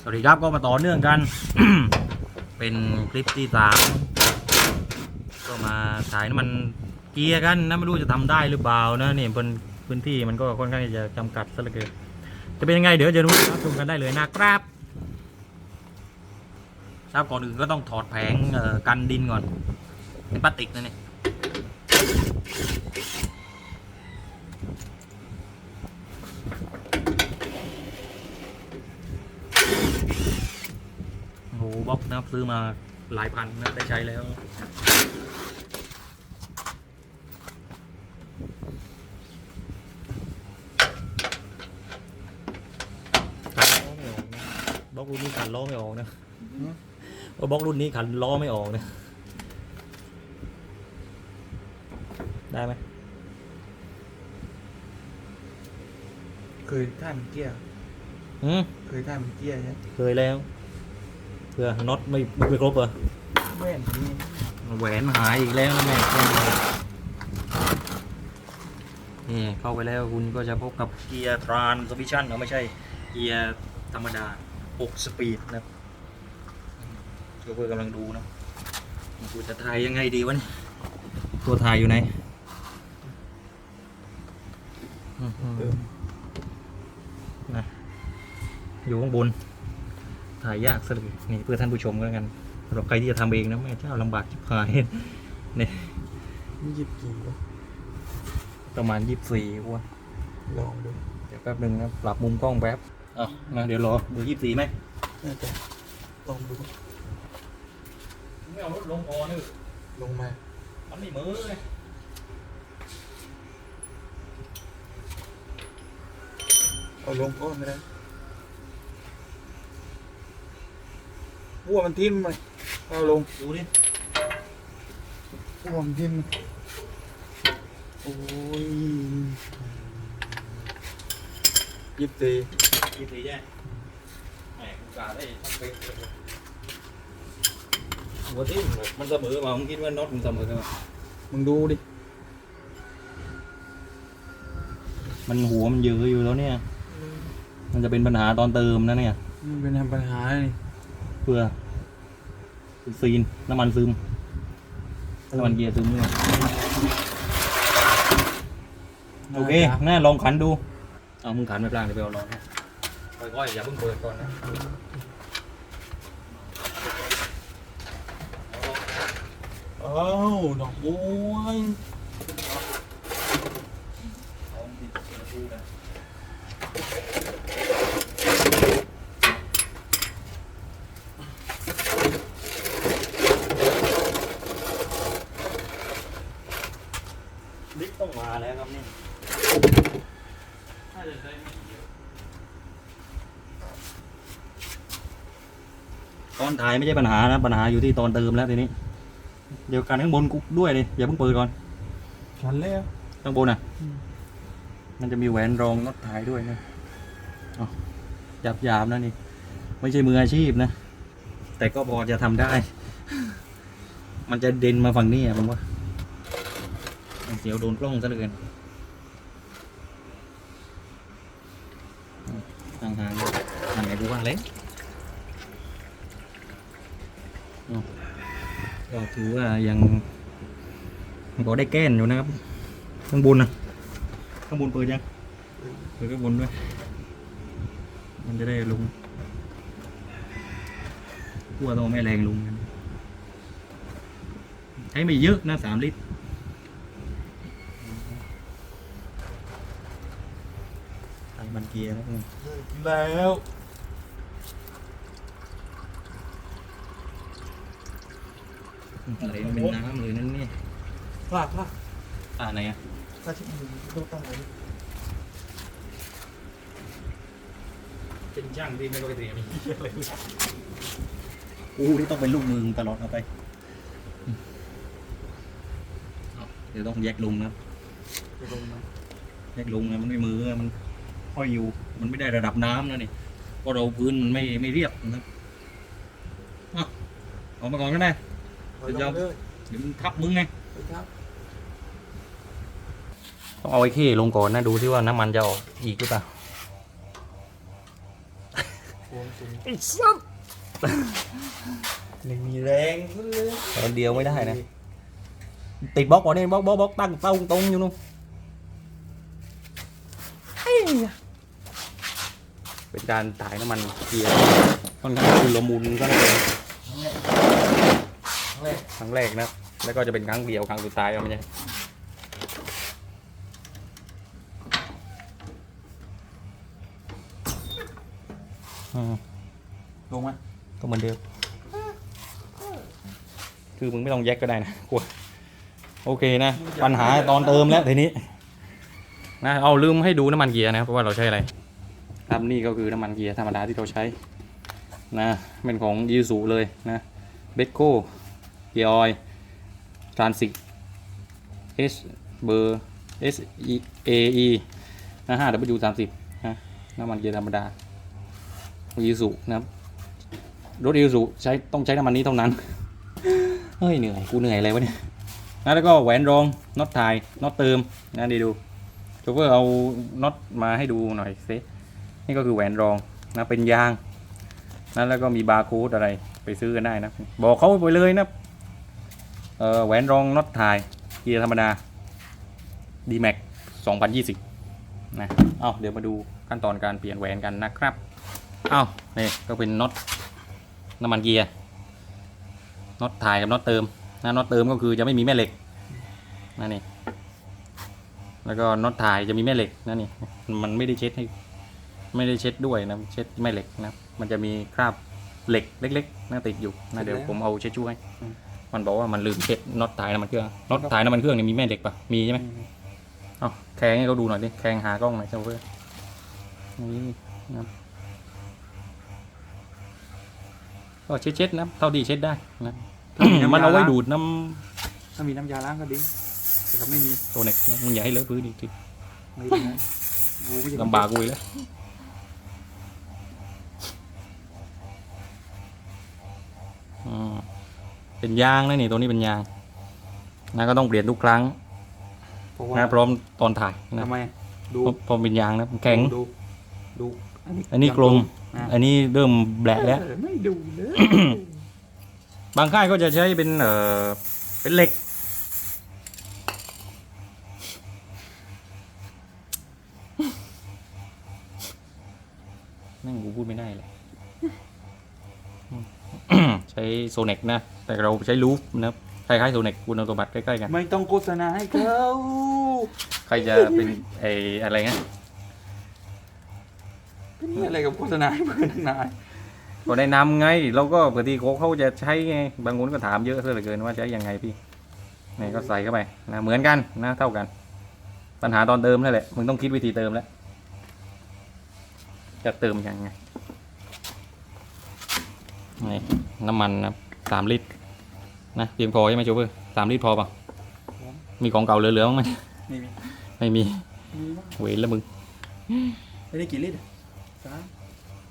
สวัสดีครับก็มาต่อเนื่องกัน เป็นคลิปที่สามก็มาถ่ายน้ำมันเกียร์กันนะไม่รู้จะทำได้หรือเปล่านะนี่บนพื้นที่มันก็ค่อนข้างจะจำกัดซะเหลือเกินจะเป็นยังไงเดี๋ยวจะรู้รับชมกันได้เลยนะครับครับก่อนอื่นก็ต้องถอดแผงกันดินก่อนเป็นพลาสติกนะเนี่ย โอ้โหบล็อกนะครับ ซื้อมาหลายพันนะได้ใช้แล้วขันล้อไม่ออกนะบล็อกรุ่นนี้ขันล้อไม่ออกนะว่าบล็อกรุ่นนี้ขันล้อไม่ออกนะ ได้ไหมเคยท่ามเกี้ยอืมเคยท่ามเกี้ยใช่เคยแล้ว เพื่อน็อตไม่ไม่ครบเหรอแม่นนี่แหวนหายอีกแล้วนะแม่นี่เข้าไปแล้วคุณก็จะพบกับเกียร์ทรานสวิชั่นเราไม่ใช่เกียร์ธรรมดา 6 สปีดนะครับก็เพื่อกำลังดูนะกูจะถ่ายยังไงดีวะเนี่ยตัวถ่ายอยู่ไหนนะอยู่ข้างบน ถ่ายยากซะเลยนี่เพื่อท่านผู้ชมก็แล้วกันสำหรับใครที่จะทำเองนะแม่เจ้าลำบากชิบหายเนี่ยนี่ยิบกี่วะประมาณยี่สิบสี่ว่าลองดูเดี๋ยวแป๊บหนึ่งนะปรับมุมกล้องแป๊บอะมาเดี๋ยวรอเบอร์ยี่สิบสี่ไหมน่าจะลองดูไม่เอารถลงพอนึกลงมามันไม่มือเลยเอาลงก้อนไม่ได้ วัวมันทิ่มไหมเอาลงดูดิวัวมันทิ่มโอ้ยยิบตียี่สิบสี่แย่แหมกูกาได้ทั้งเป็นเลยหัวที่มันเสมอมาผมคิดว่าน็อตมันเสมอกันมามึงดูดิ มันหัวมันเยอะอยู่แล้วเนี่ย มันจะเป็นปัญหาตอนเติมนะเนี่ย มันเป็นปัญหาเลย เพื่อซีนน้ำมันซึม น้ำมันเกียร์ซึมเนี่ยโอเคน่าลองขันดู เอามึงขันไปปลางเดี๋ยวไปเอาลองให้ค่อยๆอย่าเพิ่งเปิดก่อนนะเอ้าวดอกบัว ลิฟต์ต้องมาแล้วครับนี่ตอนถ่ายไม่ใช่ปัญหานะ ปัญหาอยู่ที่ตอนเติมแล้วทีนี้ เดี๋ยวกันข้างบนกูด้วยเลยอย่าเพิ่งเปิดก่อนฉันแล้วข้างบนอะอืมมันจะมีแหวนรองน็อตถ่ายด้วยนะเอาหยาบหยาบๆนะนี่ ไม่ใช่มืออาชีพนะ แต่ก็พอจะทำได้ มันจะเด่นมาฝั่งนี้อะผมว่า เสียวโดนกล้องซะเหลยห่างๆห่างไงกูว่าเล็กเอาก็ถือว่ายังก็ได้แก้นอยู่นะครับ ข้างบนนะข้างบนเปิดยังเปิดข้างบนด้วย มันจะได้ลงขั้วต้องไม่แรงลงใช้ไม่เยอะนะสามลิตรใส่ มันเกียร์แล้วแล้วอะไรมันเป็นน้ำเลยนั่นนี่พลาดพลาดอ่าไหนอะพลาดที่มึงดูตั้งไหนเป็นช่างที่ไม่ค่อยเตรียมอะไรกูที่ต้องเป็นลูกมือตลอดเอาไปเอาเดี๋ยวต้องแยกลุงนะจะลงมาแยกลุงนะมันไม่มือมัน ห้อยอยู่ มันไม่ได้ระดับน้ำนะนี่เพราะเราพื้นมันไม่ไม่เรียบนะครับเอาออกมาก่อนก็ได้เอาลงเลยเดี๋ยวมันทับมึงไงไปครับต้องเอาไอ้ขี้ลงก่อนนะดูที่ว่าน้ำมันจะออกอีกหรือเปล่าวงสูงไอ้สัสไม่มีแรงเลยแอนเดียวไม่ได้นะ ติดบล็อกก่อนนี่บล็อกบล็อกบล็อกตั้งเต้าตรงอยู่นู่นเฮ้ยเป็น การถ่ายน้ำมันเกียร์ค่อนข้างชุลมุนก็เลยแรกครั้งแรกนะ แล้วก็จะเป็นครั้งเดียวครั้งสุดท้ายแล้วมันจะอืมลงมาก็เหมือนเดิม คือมึงไม่ต้องแยกก็ได้นะกลัวโอเคนะ ปัญหาตอนเติมแล้วทีนี้นะเอาลืมให้ดูน้ำมันเกียร์นะครับเพราะว่าเราใช้อะไรครับ นี่ก็คือน้ำมันเกียร์ธรรมดาที่เราใช้นะเป็นของยูสุเลยนะเบโก้เกียร์ออยทรานสิก S เบอร์ S E A E นะห้า W สามสิบนะน้ำมันเกียร์ธรรมดายูสุนะครับรถอีซูใช้ต้องใช้น้ำมันนี้เท่านั้นเฮ้ยเหนื่อยกูเหนื่อยอะไรวะเนี่ยนะแล้วก็แหวนรองน็อตถ่ายน็อตเติมนะดีดูโชเฟอร์เอาน็อตมาให้ดูหน่อยสิ นี่ก็คือแหวนรองนะเป็นยางนะแล้วก็มีบาร์โค้ดอะไรไปซื้อกันได้นะบอกเขาไปเลยนะแหวนรองน็อตถ่ายเกียร์ธรรมดา d m a x 2020 นะ เอาเดี๋ยวมาดูขั้นตอนการเปลี่ยนแหวนกันนะครับ เอานี่ก็เป็นน็อตน้ำมันเกียร์น็อตถ่ายกับน็อตเติมนะน็อตเติมก็คือจะไม่มีแม่เหล็กนั่นนี่แล้วก็น็อตถ่ายจะมีแม่เหล็กนั่นนี่มันไม่ได้เช็ดให้ ไม่ได้เช็ดด้วยนะเช็ดแม่เหล็กนะมันจะมีคราบเหล็กเล็กๆนะติดอยู่นะเดี๋ยวผมเอาเช็ดช่วย มันบอกว่ามันลืมเช็ดน็อตถ่ายน้ำมันเครื่องน็อตถ่ายน้ำมันเครื่องเนี่ยมีแม่เหล็กปะมีใช่ไหมเอาแทงให้เขาดูหน่อยดิแทงหากล้องหน่อยเจ้าเพื่อนนี่นะครับก็เช็ดๆนะเท่าที่เช็ดได้นะมันเอาไว้ดูดน้ถ้ามีน้ำยาล้างก็ดีแต่ถ้าไม่มีำตัวเน็กนะมึงอย่าให้เลอะพื้นอีกทีไม่ได้นะกูไม่ใช่ลำบากกูอีกแล้วอืม เป็นยางนะนี่ตัวนี้เป็นยางนะก็ต้องเปลี่ยนทุกครั้งเพราะว่านะพร้อมตอนถ่ายนะทำไมดูเพราะเพราะเป็นยางนะแข็ง ดูดูอันนี้กลมอะอันนี้เริ่มแบะแล้วเออไม่ดูเลย บางค่ายก็จะใช้เป็นเออเป็นเหล็ก นั่งกูพูดไม่ได้เลย ใช้ โซเน็กนะ แต่เราใช้ลูฟนะครับคล้ายๆโซเน็กคุณสมบัติใกล้ๆกัน ไม่ต้องโฆษณาให้เขาใครจะเป็นไออะไรเงี้ยเป็นอะไรกับโฆษณาให้เพื่อนนายก็แนะนำไง เราก็บางทีเขาเขาจะใช้ไงบางคนก็ถามเยอะเหลือเกินว่าใช้ยังไงพี่นี่ก็ใส่เข้าไปนะเหมือนกันนะเท่ากัน ปัญหาตอนเติมนั่นแหละมึงต้องคิดวิธีเติมแล้วจะเติมยังไงนี่น้ำมันนะ สามลิตรนะเพียงพอใช่ไหมโชเฟอร์สามลิตรพอเปล่ะมีของเก่าเหลือๆบ้างไหมไม่มีไม่มีมีมั้งเวรแล้วมึงไม่ได้กี่ลิตรสาม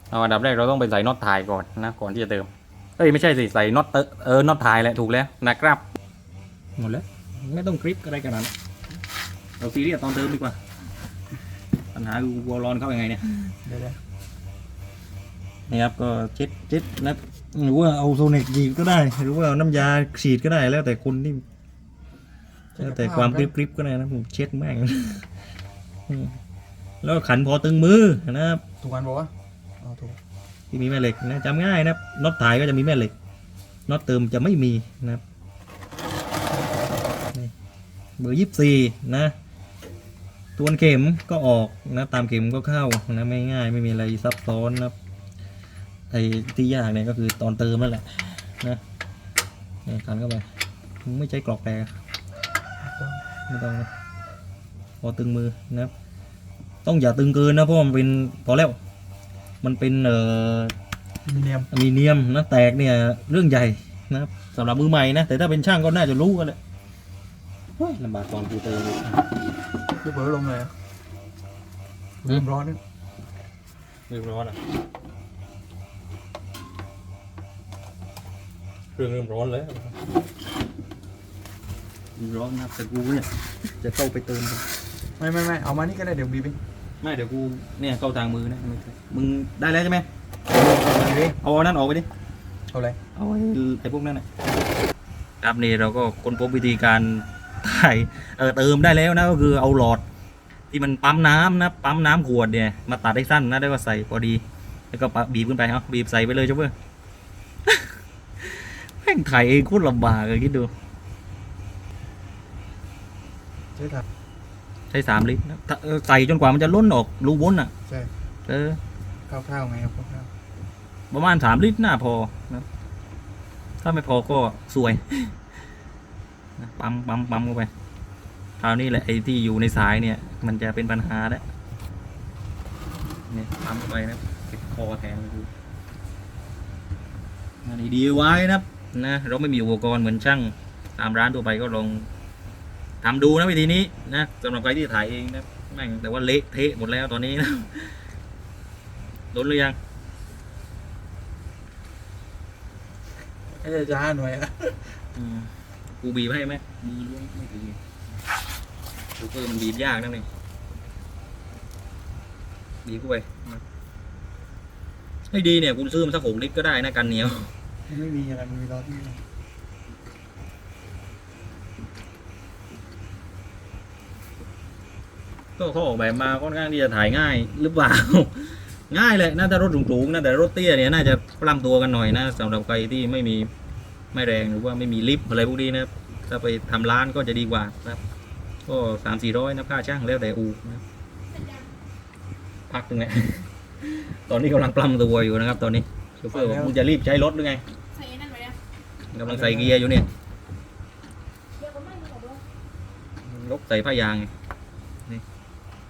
เอาอันดับแรกเราต้องไปใส่น็อตถ่ายก่อนนะก่อนที่จะเติมเอ้ยไม่ใช่สิใส่น็อตเตอเออน็อตถ่ายแหละถูกแล้วนะครับหมดแล้วไม่ต้องกริปอะไรกันนั้นเราซีเรียสตอนเติมดีกว่าปัญหาคือวัวร้อนเข้ายังไงเนี่ยเดี๋ยวนี่ครับก็เช็ดเช็ดนะ หรือว่าเอาโซเน็กยีบก็ได้ หรือว่าเอาน้ำยาฉีดก็ได้แล้วแต่คนที่แล้วแต่ความกริบกริบก็ได้นะผมเช็ดแม่งอืมแล้วขันพอตึงมือนะครับถูกกันบอกว่าเอาถูกที่มีแม่เหล็กนะจำง่ายนะครับน็อตถ่ายก็จะมีแม่เหล็กน็อตเติมจะไม่มีนะครับนี่เบอร์ยี่สิบสี่นะตวนเข็มก็ออกนะตามเข็มก็เข้านะไม่ง่ายไม่มีอะไรซับซ้อนนะครับ ไอ้ที่ยากเนี่ยก็คือตอนเติมนั่นแหละนะนี่ขันเข้าไปไม่ใช้กรอกแปรไม่ต้องนะพอตึงมือนะครับต้องอย่าตึงเกินนะเพราะมันเป็นพอแล้ว มันเป็นเอ่อมีเนียมอลูมิเนียมนะแตกเนี่ยเรื่องใหญ่นะครับสำหรับมือใหม่นะแต่ถ้าเป็นช่างก็น่าจะรู้กันแหละเฮ้ยลำบากตอนกูเติมเลยลูกเบอร์ลงเลยอะอืมเริ่มร้อนแล้วเรียบร้อยอะ เครื่องเริ่มร้อนแล้วร้อนนะแต่กูเนี่ยจะเข้าไปเติมไม่ไม่ไม่เอามานี่ก็ได้เดี๋ยวบีบเองไม่เดี๋ยวกูเนี่ยเข้าทางมือนะมึงมึงได้แล้วใช่ไหมเอาดิเอาอันนั้นออกไปดิเอาอะไรเอาไอ้ไอ้พวกนั้นน่ะครับนี่เราก็ค้นพบวิธีการถ่ายเออเติมได้แล้วนะก็คือเอาหลอด ที่มันปั๊มน้ำนะปั๊มน้ำขวดเนี่ยมาตัดให้สั้นนะได้ว่าใส่พอดี แล้วก็ปะบีบขึ้นไปเอาบีบใส่ไปเลยจ้าเพื่อนแม่งถ่ายเองโคตรลำบากเลยคิดดูใช่ครับ ใช้สามลิตรนะถ้าเออใส่จนกว่ามันจะล้นออกรูวนอะใช่ เออ คร่าวๆไงครับคร่าวประมาณสามลิตรน่าพอนะถ้าไม่พอก็สวยนะปั๊มปั๊มปั๊มเข้าไปคราวนี้แหละไอ้ที่อยู่ในสายเนี่ย มันจะเป็นปัญหาแล้วเนี่ยปั๊มเข้าไปนะติดคอแทนเลยอันนี้ดีไว้นะครับ นะเราไม่มีอุปกรณ์เหมือนช่างตามร้านทั่วไปก็ลองทำดูนะวิธีนี้นะสำหรับใครที่ถ่ายเองนะแม่งแต่ว่าเละเทะหมดแล้วตอนนี้นะโดนหรือยังๆให้ช้าๆหน่อยอะอืมกูบีบให้ไหมมือล้วงไม่ถึงซูเปอร์มันบีบยากนั่นเองบีบเข้าไปให้ดีเนี่ยคุณซื้อมันสักหกลิตรก็ได้นะกันเหนียว ไม่มีอะไรมีรอที่นี่ก็เขาออกแบบมาค่อนข้างที่จะถ่ายง่ายหรือเปล่า ง่ายเลยนะถ้ารถสูงๆนะแต่รถเตี้ยเนี่ยน่าจะปล้ำตัวกันหน่อยนะสำหรับใครที่ไม่มีไม่แรงหรือว่าไม่มีลิฟต์อะไรพวกนี้นะถ้าไปทำร้านก็จะดีกว่านะครับ ก็สามสี่ร้อยนะค่าช่างแล้วแต่อูนะพักตรงนี้ตอนนี้กำลังปล้ำตัวอยู่นะครับ ตอนนี้โชเฟอร์บอกมึงจะรีบใช้รถหรือไง กำลังใส่เกียร์อยู่เนี่ยเดี๋ยวผมไม่บอกว่าลบใส่ผ้ายางไงนี่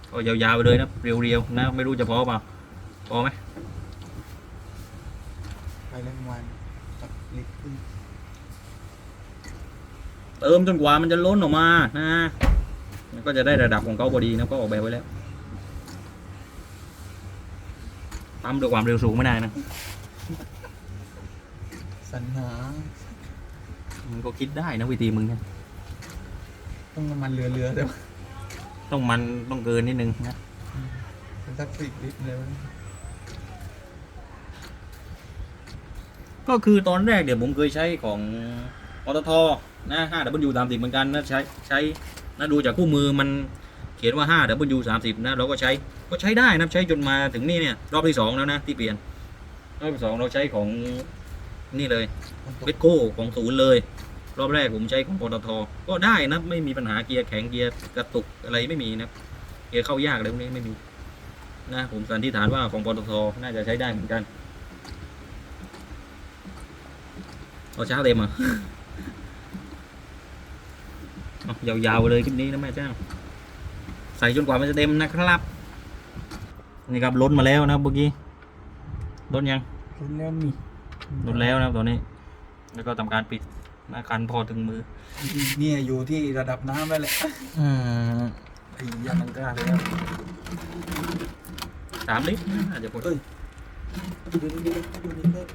ก็ยาวๆไปเลยนะเรียวๆนะไม่รู้จะพอเปล่าพอไหมไปเล่นวันสักลิตรครึ่งเติมจนกว่ามันจะล้นออกมานะมันก็จะได้ระดับของเขาพอดีนะก็ออกแบบไว้แล้วปั๊มด้วยความเร็วสูงไม่ได้นะสรรหา มันก็คิดได้นะวิธีมึงเนี่ยต้องน้ำมันเรือเรือๆเดี๋ยวต้องมันต้องเกินนิดนึงนะเป็นสักสิบลิตรเลยวะก็คือตอนแรกเดี๋ยวผมเคยใช้ของปตทนะ 5W 30เหมือนกันนะใช้ใช้นะดูจากคู่มือมันเขียนว่า 5W 30นะเราก็ใช้ก็ใช้ได้นะใช้จนมาถึงนี่เนี่ยรอบที่สองแล้วนะที่เปลี่ยนรอบที่สองเราใช้ของ นี่เลยมันตกเวทโก้ของศูนย์เลย รอบแรกผมใช้ของปตทก็ได้นะไม่มีปัญหาเกียร์แข็งเกียร์กระตุกอะไรไม่มีนะเกียร์เข้ายากอะไรพวกนี้ไม่มีนะผมสันนิษฐานว่าของปตทน่าจะใช้ได้เหมือนกันเอาช้าเต็มอะเอายาวๆเลยคลิปนี้นะแม่เจ้าใส่จนกว่ามันจะเต็มนะครับ นี่ครับล้นมาแล้วนะเมื่อกี้ล้นยังลุ้นแล้ว มีล้นแล้วนะครับตอนนี้ แล้วก็ทำการปิดนะคันพอถึงมือเนี่ยอยู่ที่ระดับน้ำแล้วแหละอืมไอ้ยันนังกล้าเลยครับสามลิตรนะอาจจะพอเอ้ยดูดิดูดิดูดิดูดิ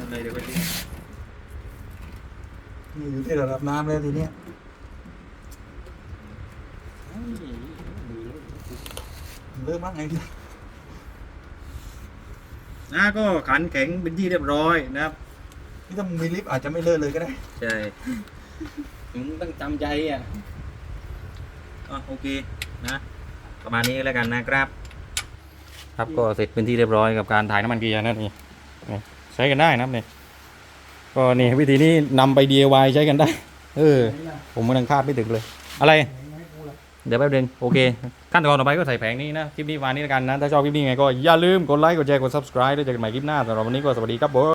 อะไรเดี๋ยวก็นี่อยู่ที่ระดับน้ำแล้วทีเนี้ยเริ่มมากไงพี่ นะก็ขันแข็งเป็นที่เรียบร้อยนะครับนี่ถ้ามึงมีลิฟต์อาจจะไม่เลิกเลยก็ได้ ใช่มึงต้องจำใจอะอะโอเคนะ ประมาณนี้แล้วกันนะครับ ครับก็เสร็จเป็นที่เรียบร้อยกับการถ่ายน้ำมันเกียร์นั่นเองนี่ใช้กันได้นะครับเนี่ยก็นี่วิธีนี้นำไป DIY ใช้กันได้ เออ ผมกำลังคาดไม่ถึงเลย อะไร เดี๋ยวแป๊บนึงโอเค ขั้นตอนต่อไปก็ใส่แผงนี้นะ คลิปนี้วานนี้แล้วกันนะ ถ้าชอบคลิปนี้ไงก็อย่าลืมกดไลค์ กดแชร์ กด subscribe แล้วเจอกันใหม่คลิปหน้าสำหรับวันนี้ก็สวัสดีครับผม